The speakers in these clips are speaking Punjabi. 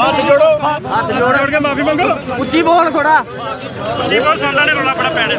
ਹੱਥ ਜੋੜੋ। ਹੱਥ ਜੋੜ। ਕੇ ਮਾਫੀ ਮੰਗੋ। ਉੱਚੀ ਬੋਲ ਥੋੜਾ ਜੀ ਬਹੁਤ ਸੁਣਦਾ ਨੇ ਰੋਲਾ ਬੜਾ ਪੈਣਾ।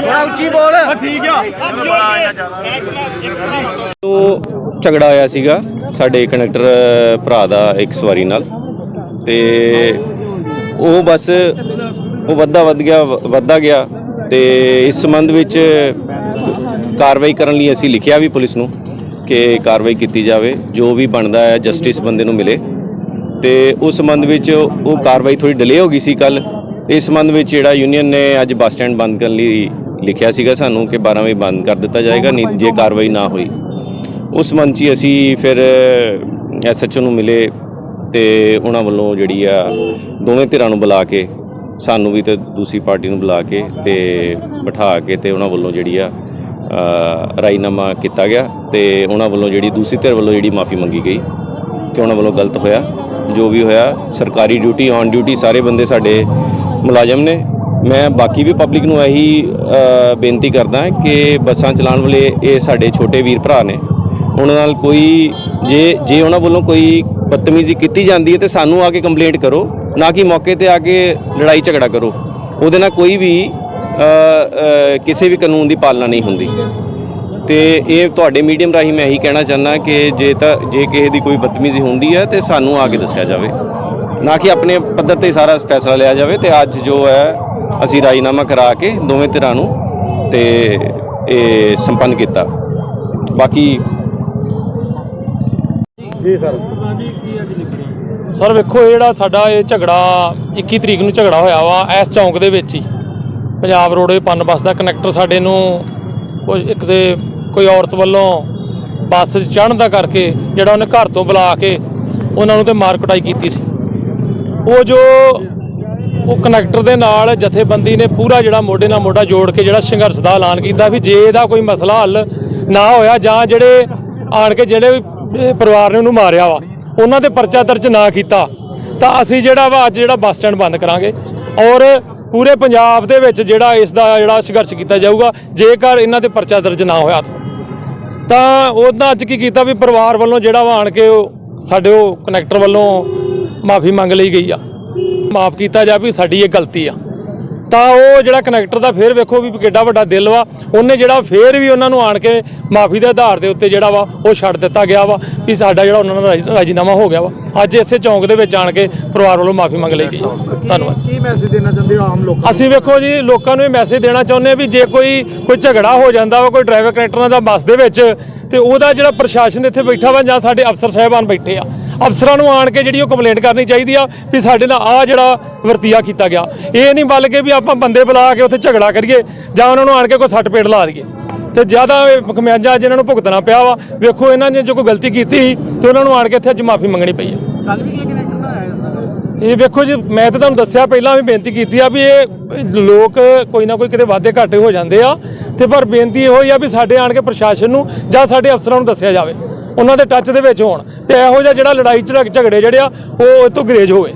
ਥੋੜਾ ਉੱਚੀ ਬੋਲ। ਠੀਕ ਆ। ਬੜਾ ਆਇਆ ਜ਼ਿਆਦਾ ਉਹ ਝਗੜਾ ਹੋਇਆ ਸੀਗਾ ਸਾਡੇ ਕਨੈਕਟਰ ਭਰਾ ਦਾ ਇੱਕ ਸਵਾਰੀ ਨਾਲ। ਤੇ ਉਹ ਬਸ ਉਹ ਵੱਧਦਾ ਵੱਧ ਗਿਆ ਵੱਧਦਾ ਗਿਆ। ਤੇ ਇਸ ਸੰਬੰਧ ਵਿੱਚ ਕਾਰਵਾਈ ਕਰਨ ਲਈ ਅਸੀਂ ਲਿਖਿਆ ਵੀ ਪੁਲਿਸ ਨੂੰ। ਕਿ ਕਾਰਵਾਈ ਕੀਤੀ ਜਾਵੇ, ਜੋ ਵੀ ਬਣਦਾ ਹੈ ਜਸਟਿਸ ਬੰਦੇ ਨੂੰ ਮਿਲੇ। ਤੇ ਉਸ ਸੰਬੰਧ ਵਿੱਚ ਉਹ ਕਾਰਵਾਈ ਥੋੜੀ ਡਿਲੇ ਹੋ ਗਈ ਸੀ ਕੱਲ ਇਸ ਸੰਬੰਧ ਵਿੱਚ ਜਿਹੜਾ ਯੂਨੀਅਨ ਨੇ ਅੱਜ ਬੱਸ ਸਟੈਂਡ ਬੰਦ ਕਰਨ ਲਈ ਲਿਖਿਆ ਸੀਗਾ ਸਾਨੂੰ ਕਿ 12 ਵਜੇ ਬੰਦ ਕਰ ਦਿੱਤਾ ਜਾਏਗਾ, ਨਹੀਂ ਜੇ ਕਾਰਵਾਈ ਨਾ ਹੋਈ। ਉਸ ਮੰਚ ਹੀ ਅਸੀਂ ਫਿਰ ਐਸਐਚਓ ਨੂੰ ਮਿਲੇ ਤੇ ਉਹਨਾਂ ਵੱਲੋਂ ਜਿਹੜੀ ਆ ਦੋਵੇਂ ਧਿਰਾਂ ਨੂੰ ਬੁਲਾ ਕੇ, ਸਾਨੂੰ ਵੀ ਤੇ ਦੂਸਰੀ ਪਾਰਟੀ ਨੂੰ ਬੁਲਾ ਕੇ ਤੇ ਬਿਠਾ ਕੇ ਤੇ ਉਹਨਾਂ ਵੱਲੋਂ ਜਿਹੜੀ ਆ ਅ, ਕੀਤਾ ਗਿਆ ਤੇ ਉਹਨਾਂ ਵੱਲੋਂ ਜਿਹੜੀ ਦੂਸਰੀ ਧਿਰ ਵੱਲੋਂ ਜਿਹੜੀ ਮਾਫੀ ਮੰਗੀ ਗਈ ਕਿ ਉਹਨਾਂ ਵੱਲੋਂ ਗਲਤ ਹੋਇਆ। ਜੋ ਵੀ ਹੋਇਆ ਸਰਕਾਰੀ ਡਿਊਟੀ ਔਨ ਡਿਊਟੀ ਸਾਰੇ ਬੰਦੇ ਸਾਡੇ ਮੁਲਾਜ਼ਮ ਨੇ। ਮੈਂ ਬਾਕੀ ਵੀ ਪਬਲਿਕ ਨੂੰ ਇਹੀ ਬੇਨਤੀ ਕਰਦਾ ਕਿ ਬੱਸਾਂ ਚਲਾਉਣ ਵਾਲੇ ਇਹ ਸਾਡੇ ਛੋਟੇ ਵੀਰ ਭਰਾ ਨੇ। ਉਹਨਾਂ ਨਾਲ ਕੋਈ ਜੇ ਜੇ ਉਹਨਾਂ ਵੱਲੋਂ ਕੋਈ ਬਦਤਮੀਜ਼ੀ ਕੀਤੀ ਜਾਂਦੀ ਹੈ ਤੇ ਸਾਨੂੰ ਆ ਕੇ ਕੰਪਲੇਂਟ ਕਰੋ। ਨਾ ਕਿ ਮੌਕੇ ਤੇ ਆ ਕੇ ਲੜਾਈ ਝਗੜਾ ਕਰੋ। ਉਹਦੇ ਨਾਲ ਕੋਈ ਵੀ ਕਿਸੇ ਵੀ ਕਾਨੂੰਨ ਦੀ ਪਾਲਣਾ ਨਹੀਂ ਹੁੰਦੀ। ਤੇ ਇਹ ਤੁਹਾਡੇ ਮੀਡੀਅਮ ਰਾਹੀਂ ਮੈਂ ਇਹੀ ਕਹਿਣਾ ਚਾਹੁੰਦਾ ਕਿ ਜੇ ਤਾਂ ਜੇ ਕਿਸੇ ਦੀ ਕੋਈ ਬਦਤਮੀਜ਼ੀ ਹੁੰਦੀ ਹੈ ਤੇ ਸਾਨੂੰ ਆ ਕੇ ਦੱਸਿਆ ਜਾਵੇ। ਨਾ ਕਿ ਆਪਣੇ ਪੱਧਰ ਤੇ ਸਾਰਾ ਫੈਸਲਾ ਲਿਆ ਜਾਵੇ ਤੇ ਅੱਜ ਜੋ ਹੈ ਅਸੀਂ ਰਾਜੀਨਾਮਾ ਕਰਾ ਕੇ ਦੋਵੇਂ ਧਿਰਾਂ ਨੂੰ ਤੇ ਇਹ ਸੰਪੰਨ ਕੀਤਾ। ਬਾਕੀ ਸਰ। ਵੇਖੋ ਇਹ ਜਿਹੜਾ ਸਾਡਾ ਇਹ ਝਗੜਾ 21 ਤਰੀਕ ਨੂੰ ਝਗੜਾ ਹੋਇਆ ਵਾ ਇਸ ਚੌਂਕ ਦੇ ਵਿੱਚ ਹੀ। ਪੰਜਾਬ ਰੋਡਵੇ ਪਨ ਬੱਸ ਦਾ ਕਨੈਕਟਰ ਸਾਡੇ ਨੂੰ ਕੋਈ ਇੱਕ ਦੇ ਕੋਈ ਔਰਤ ਵੱਲੋਂ ਬੱਸ 'ਚ ਚੜ੍ਹਨ ਦਾ ਕਰਕੇ ਜਿਹੜਾ ਉਹਨੇ ਘਰ ਤੋਂ ਬੁਲਾ ਕੇ ਉਹਨਾਂ ਨੂੰ ਤੇ ਮਾਰ ਕੁਟਾਈ ਕੀਤੀ ਸੀ। ਉਹ ਜੋ ਉਹ ਕਨੈਕਟਰ ਦੇ ਨਾਲ ਜਥੇਬੰਦੀ ਨੇ ਪੂਰਾ ਜਿਹੜਾ ਮੋਢੇ ਨਾਲ ਮੋਢਾ ਜੋੜ ਕੇ ਜਿਹੜਾ ਸੰਘਰਸ਼ ਦਾ ਐਲਾਨ ਕੀਤਾ ਵੀ ਜੇ ਇਹਦਾ ਕੋਈ ਮਸਲਾ ਹੱਲ ਨਾ ਹੋਇਆ ਜਾਂ ਜਿਹੜੇ ਆਣ ਕੇ ਜਿਹੜੇ ਪਰਿਵਾਰ ਨੇ ਉਹਨੂੰ ਮਾਰਿਆ ਵਾ, ਉਹਨਾਂ ਦੇ ਪਰਚਾ ਦਰਜ ਨਾ ਕੀਤਾ, ਤਾਂ ਅਸੀਂ ਜਿਹੜਾ ਵਾ ਅੱਜ ਜਿਹੜਾ ਬੱਸ ਸਟੈਂਡ ਬੰਦ ਕਰਾਂਗੇ। ਔਰ ਪੂਰੇ ਪੰਜਾਬ ਦੇ ਵਿੱਚ ਜਿਹੜਾ ਇਸ ਦਾ ਜਿਹੜਾ ਸੰਘਰਸ਼ ਕੀਤਾ ਜਾਊਗਾ, ਜੇਕਰ ਇਹਨਾਂ 'ਤੇ ਪਰਚਾ ਦਰਜ ਨਾ ਹੋਇਆ ਤਾਂ। ਉਹਨਾਂ ਅੱਜ ਕੀ ਕੀਤਾ ਵੀ ਪਰਿਵਾਰ ਵੱਲੋਂ ਜਿਹੜਾ ਵਾ ਆਣ ਕੇ ਉਹ ਸਾਡੇ ਉਹ ਕਨੈਕਟਰ ਵੱਲੋਂ ਮਾਫੀ ਮੰਗ ਲਈ ਗਈ ਆ ਮਾਫ ਕੀਤਾ ਜਾ ਵੀ ਸਾਡੀ ਇਹ ਗਲਤੀ ਆ ਤਾਂ ਉਹ ਜਿਹੜਾ ਕਨੈਕਟਰ ਦਾ ਫੇਰ ਵੇਖੋ ਵੀ ਕਿੱਡਾ ਵੱਡਾ ਦਿਲ ਵਾ। ਉਹਨੇ ਜਿਹੜਾ ਫੇਰ ਵੀ ਉਹਨਾਂ ਨੂੰ ਆਣ ਕੇ ਮਾਫੀ ਦੇ ਆਧਾਰ ਦੇ ਉੱਤੇ ਜਿਹੜਾ ਵਾ ਉਹ ਛੱਡ ਦਿੱਤਾ ਗਿਆ ਵਾ ਵੀ ਸਾਡਾ ਜਿਹੜਾ ਉਹਨਾਂ ਰਾਜੀ- ਰਾਜੀਨਾਮਾ ਹੋ ਗਿਆ ਵਾ। ਅੱਜ ਇਸੇ ਚੌਂਕ ਦੇ ਵਿੱਚ ਆਣ ਕੇ ਪਰਿਵਾਰ ਵੱਲੋਂ ਮਾਫੀ ਮੰਗ ਲਈ ਗਈ। ਧੰਨਵਾਦ। ਕੀ ਮੈਸੇਜ ਦੇਣਾ ਚਾਹੁੰਦੇ ਹੋ ਆਮ ਲੋਕਾਂ ਅਸੀਂ ਵੇਖੋ ਜੀ ਲੋਕਾਂ ਨੂੰ ਇਹ ਮੈਸੇਜ ਦੇਣਾ ਚਾਹੁੰਦੇ ਆ ਵੀ ਜੇ ਕੋਈ ਕੋਈ ਝਗੜਾ ਹੋ ਜਾਂਦਾ ਵਾ ਕੋਈ ਡਰਾਈਵਰ ਕਨੈਕਟਰਾਂ ਦਾ ਬੱਸ ਦੇ ਵਿੱਚ ਤੇ ਉਹਦਾ ਜਿਹੜਾ ਪ੍ਰਸ਼ਾਸਨ ਇੱਥੇ ਬੈਠਾ ਵਾ ਜਾਂ ਸਾਡੇ ਅਫਸਰ ਸਾਹਿਬਾਨ ਬੈਠੇ ਆ ਅਫਸਰਾਂ ਨੂੰ ਆਣ ਕੇ ਜਿਹੜੀ ਉਹ ਕੰਪਲੇਂਟ ਕਰਨੀ ਚਾਹੀਦੀ ਆ ਵੀ ਸਾਡੇ ਨਾਲ ਆ ਜਿਹੜਾ ਵਰਤੀਆ ਕੀਤਾ ਗਿਆ। ਇਹ ਨਹੀਂ ਬਲ ਕੇ ਵੀ ਆਪਾਂ ਬੰਦੇ ਬੁਲਾ ਕੇ ਉੱਥੇ ਝਗੜਾ ਕਰੀਏ ਜਾਂ ਉਹਨਾਂ ਨੂੰ ਆਣ ਕੇ ਕੋਈ ਸੱਟ ਪੇਟ ਲਾ ਦਈਏ। ਤੇ ਜ਼ਿਆਦਾ ਖਮਿਆਜਾ ਜਿਹਨਾਂ ਨੂੰ ਭੁਗਤਣਾ ਪਿਆ ਵਾ ਵੇਖੋ ਇਹਨਾਂ ਨੇ ਜੋ ਕੋਈ ਗਲਤੀ ਕੀਤੀ ਤੇ ਉਹਨਾਂ ਨੂੰ ਆਣ ਕੇ ਇੱਥੇ ਅੱਜ ਮਾਫੀ ਮੰਗਣੀ ਪਈ ਹੈ। ਕੱਲ ਵੀ ਕੀ ਕਨੈਕਟਰ ਨਾਲ ਆਇਆ ਇਹ ਵੇਖੋ ਜੀ ਮੈਂ ਤਾਂ ਤੁਹਾਨੂੰ ਦੱਸਿਆ ਪਹਿਲਾਂ ਵੀ ਬੇਨਤੀ ਕੀਤੀ ਆ ਵੀ ਇਹ ਲੋਕ ਕੋਈ ਨਾ ਕੋਈ ਕਿਤੇ ਵਾਧੇ ਘਾਟੇ ਹੋ ਜਾਂਦੇ ਆ ਤੇ ਪਰ ਬੇਨਤੀ ਇਹੋ ਹੀ ਆ ਵੀ ਸਾਡੇ ਆਣ ਕੇ ਪ੍ਰਸ਼ਾਸਨ ਨੂੰ ਜਾਂ ਸਾਡੇ ਅਫਸਰਾਂ ਨੂੰ ਦੱਸਿਆ ਜਾਵੇ। ਉਹਨਾਂ ਦੇ ਟੱਚ ਦੇ ਵਿੱਚ ਹੋਣ ਤੇ ਇਹੋ ਜਿਹਾ ਜਿਹੜਾ ਲੜਾਈ ਝੜਕ ਝਗੜੇ ਜਿਹੜੇ ਆ, ਉਹ ਇਹ ਤੋਂ ਗਰੇਜ ਹੋਵੇ।